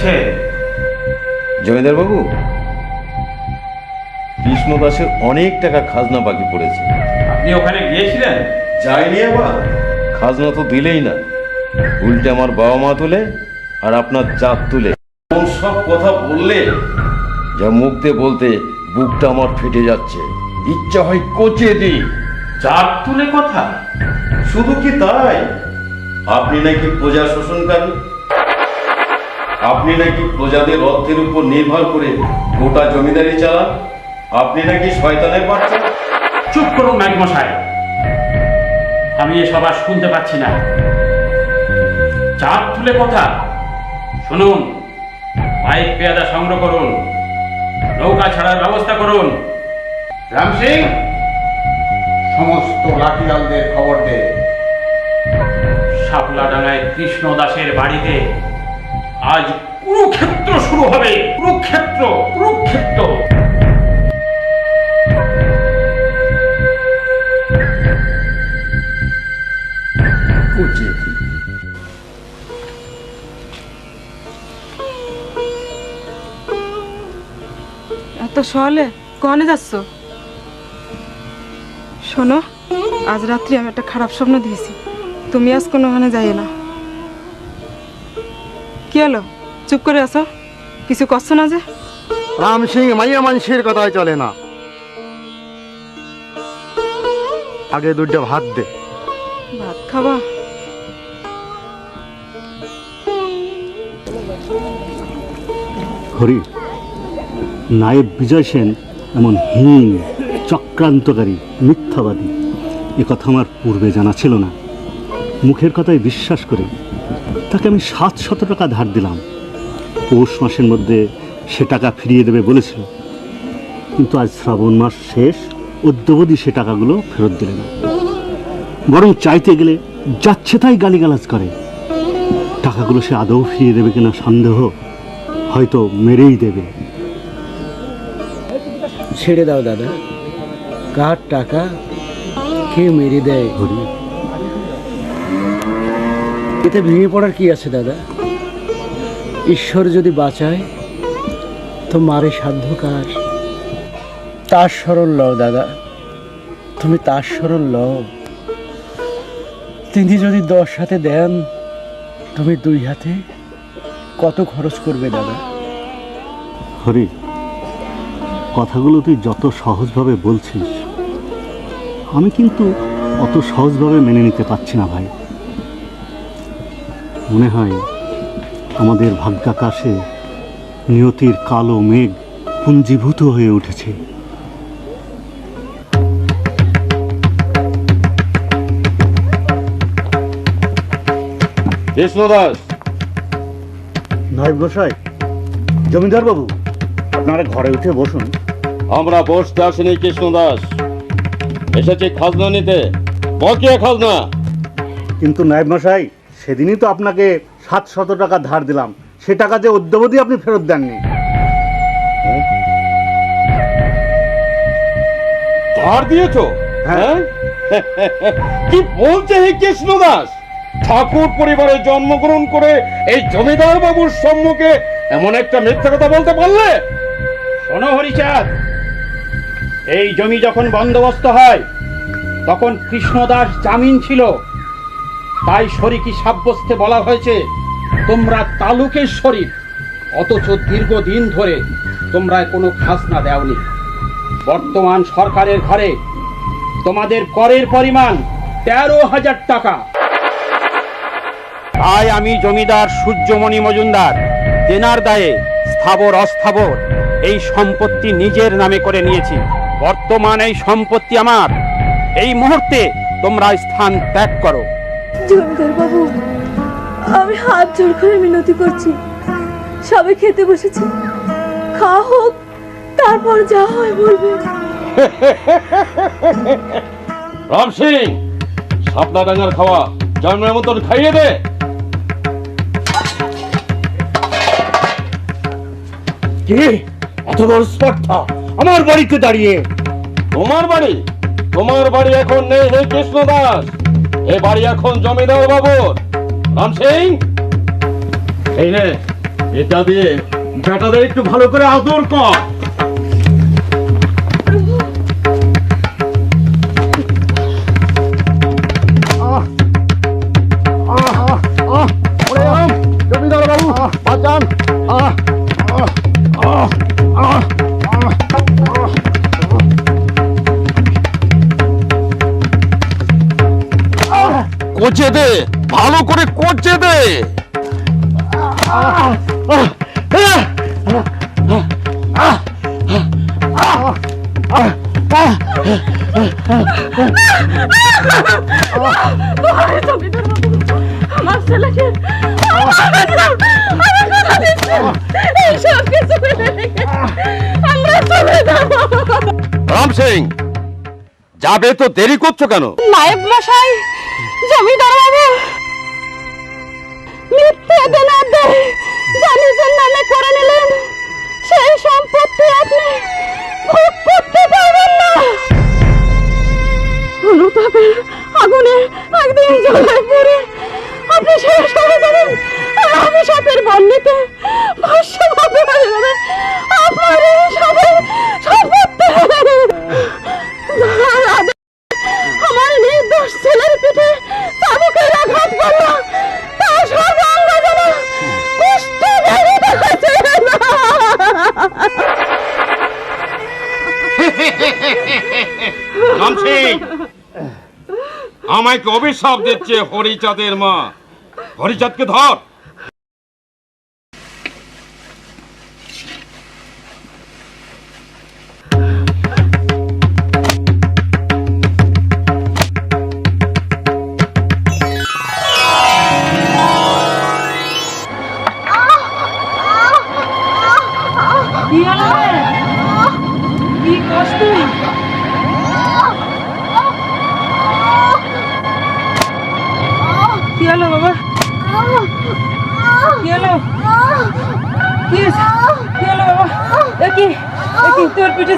দেখছে জমিদার বাবু কৃষ্ণ দাসের অনেক টাকা খাজনা বাকি পড়েছে। আপনি ওখানে গিয়েছিলেন? যায়নি আবার। খাজনা তো দিলেই না। উল্টে আমার বাবা মা তুলে আর আপনার জাত তুলে। এমন সব কথা বললে? যা মুখ দিয়ে বলতে বুকটা আমার ফেটে যাচ্ছে। ইচ্ছা হয় কচিয়ে দিই। চাপ তুলে কথা? শুধু কি তাই? আপনি নাকি প্রজা শোষণকারী আপনি নাকি প্রজাদের অর্থের উপর নির্ভর করে গোটা জমিদারি চালান? আপনি নাকি শয়তানের বাচ্চা চুপ করুন নাইক মশাই আমি এসব আর শুনতে পাচ্ছি না। চাপ তুলে কথা। শুনুন বাইক পেয়াদা সংগ্রহ করুন। নৌকা ছাড়ার ব্যবস্থা করুন। রাম সিং! সমস্ত লাঠিয়ালদের খবর দে। শাপলাডাঙ্গায় কৃষ্ণ দাসের বাড়িতে আজ কুরুক্ষেত্র শুরু হবে। কুরুক্ষেত্র কুরুক্ষেত্র। এত সহলে কনে যাচ্ছ? শোনো আজ রাত্রি আমি একটা খারাপ স্বপ্ন দিয়েছি তুমি আজ কোনো ওখানে যাই না। কি হলো? চুপ করে আছো? কিছু করছ না যে? রাম সিং মাইয়া মানুষের কথাই চলে না। আগে দুইটা ভাত দে। ভাত খাবা? হরি নায়েব বিজয় সেন এমন হীন চক্রান্তকারী মিথ্যাবাদী। এ কথা আমার পূর্বে জানা ছিল না। মুখের কথায় বিশ্বাস করে তাকে আমি সাতশত টাকা ধার দিলাম। পৌষ মাসের মধ্যে সে টাকা ফিরিয়ে দেবে বলেছিল কিন্তু আজ শ্রাবণ মাস শেষ অদ্যবধি সে টাকাগুলো ফেরত দিলে না। বরং চাইতে গেলে যাচ্ছে তাই গালিগালাজ করে। টাকাগুলো সে আদৌ ফিরিয়ে দেবে কিনা সন্দেহ হয়তো মেরেই দেবে। ছেড়ে দাও দাদা। কার টাকা কে মেরে দেয়? হরি। এতে ভেঙে পড়ার কি আছে, দাদা? ঈশ্বর যদি বাঁচায়, তো মারে সাধ্য কার তার স্মরণ লও, দাদা। তুমি তার স্মরণ লও। তিনি যদি দশ হাতে দেন, তুমি দুই হাতে কত খরচ করবে, দাদা? হরি, কথাগুলো তুই যত সহজভাবে বলছিস, আমি কিন্তু অত সহজভাবে মেনে নিতে পারছি না, ভাই। মনে হয় আমাদের ভাগ্যাকাশে নিয়তির কালো মেঘ পুঞ্জীভূত হয়ে উঠেছে। কৃষ্ণ দাস নায়ক গোসাই জমিদার বাবু আপনারা ঘরে উঠে বসুন। আমরা বসতে আসিনি কৃষ্ণ দাস এসেছি খাজনা নিতে। বকেয়া খাজনা। কিন্তু নায়ব মশাই সেদিনই তো আপনাকে সাতশত টাকা ধার দিলাম। সে টাকা যে অদ্যবধি আপনি ফেরত দেননি। ধার দিয়েছ? হ্যাঁ। কি বলছে হে কৃষ্ণ দাস ঠাকুর পরিবারে জন্মগ্রহণ করে এই জমিদার বাবুর সম্মুখে এমন একটা মিথ্যা কথা বলতে পারলে? শোনো হরিচাঁদ এই জমি যখন বন্দোবস্ত হয় তখন কৃষ্ণদাস জামিন ছিল। তাই শরিকি সাব্যস্তে বলা হয়েছে, তোমরা তালুকের শরীর অথচ দীর্ঘদিন ধরে তোমরা কোনো খাজনা দেওনি। বর্তমান সরকারের ঘরে তোমাদের করের পরিমাণ তেরো হাজার টাকা। তাই আমি জমিদার সূর্যমণি মজুমদার দেনার দায়ে স্থাবর অস্থাবর, এই সম্পত্তি নিজের নামে করে নিয়েছি। বর্তমান এই সম্পত্তি আমার। এই মুহূর্তে তোমরা স্থান ত্যাগ করো। জমিদার বাবু আমি হাত জোর করে মিনতি করছি। সবাই খেতে বসেছে। খাওয়া হোক তারপর যা হয় বলবে। রাম সিং ডাঙ্গার খাওয়া জন্মের মতন খাইয়ে দে। কে? এত বড় স্পর্ধা? আমার বাড়িতে দাঁড়িয়ে। তোমার বাড়ি? তোমার বাড়ি এখন নেই হে কৃষ্ণ দাস এ বাড়ি এখন জমিদার বাবুর রাম সিং। এই নে, এটা দিয়ে বেটাদের একটু ভালো করে আদর কর। কোচে দে, ভালো করে কোচে দে। রাম সিং, যাবে তো দেরি করছ কেন? নায়েব মশাই জমিদার বাবু। মিথ্যে দেনাদে জানিজের নামে করে নিলেন। সেই সম্পত্তি আপনি ভোগ করতে পারবেন না। অনুতাপের আগুনে একদিন জ্বলে পড়ে আপনি শেষ হয়ে যাবেন। আর অভিশাপের বন্যিতে রাম কবি অভিশাপ দিচ্ছে হরিচাঁদের মা? হরিচাঁদকে ধর।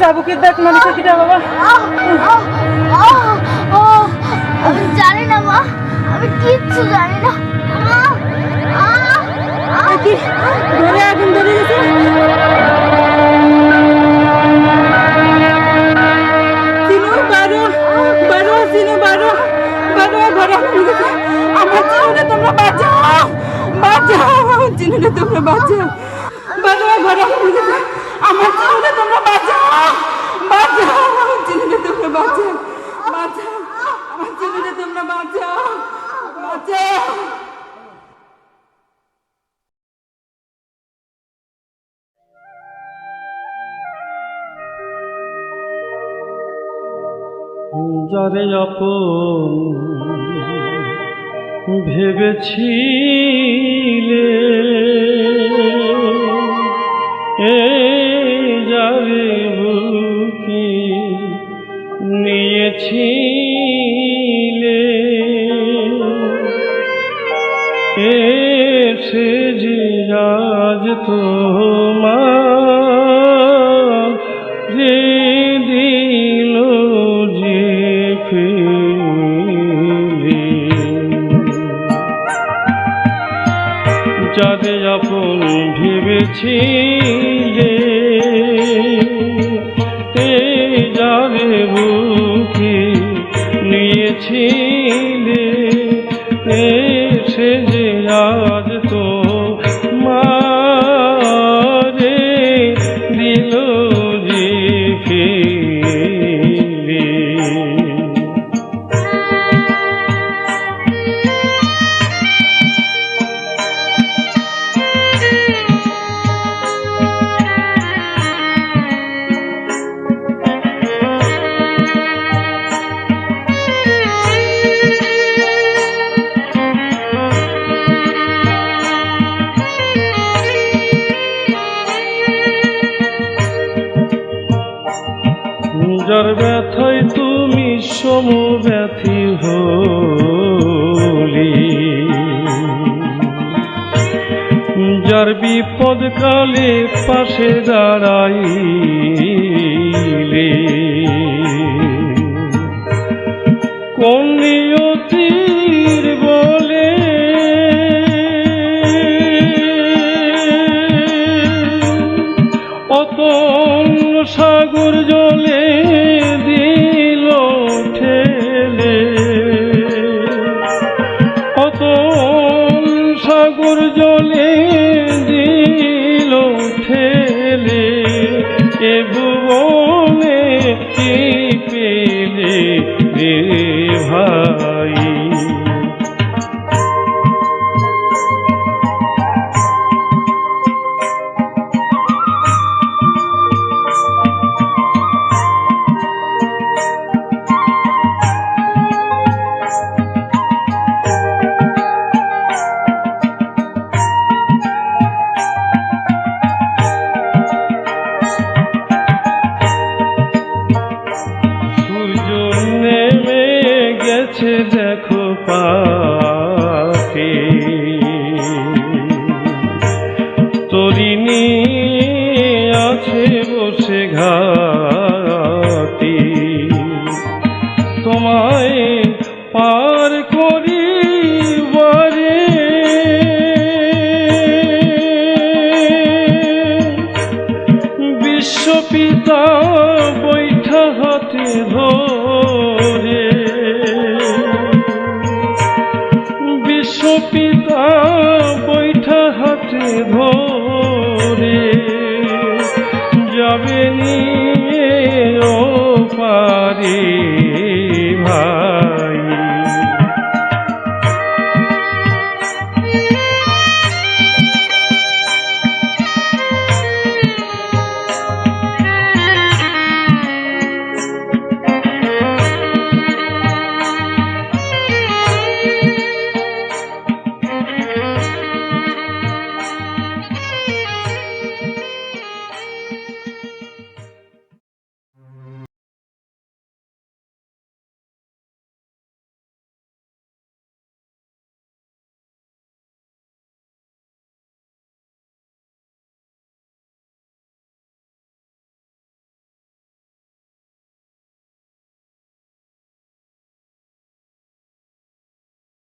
পিঠে চাবুকের দাগ মানুষের কিটা বাবা। আমি জানি না মা। আমি কিচ্ছু জানি না। দেখি ঘরে আগুন ধরে গেছে? তোমরা বাঁচাও বাঁচাও চিনুরে তোমরা বাঁচাও। বারো ঘরে আমার চিনুরে তোমরা বাঁচাও। বাঁচাও চিনুরে তোমরা বাঁচাও। বাঁচাও, আমার চিনুরে তোমরা বাঁচাও। বাঁচাও। ভেবেছিলে নিয়েছিলে এসে যে রাজ তোমার যার বিপদ কালে পাশে দাঁড়াইলে। কোন নেমে গেছে, দেখো পাপি তরিণী আছে বসে ঘাটি। তোমায় পার করি বারে। বিশ্বপিতা বৈঠা হাতে ধর। ধরে যাবে নিয়ে ও পারে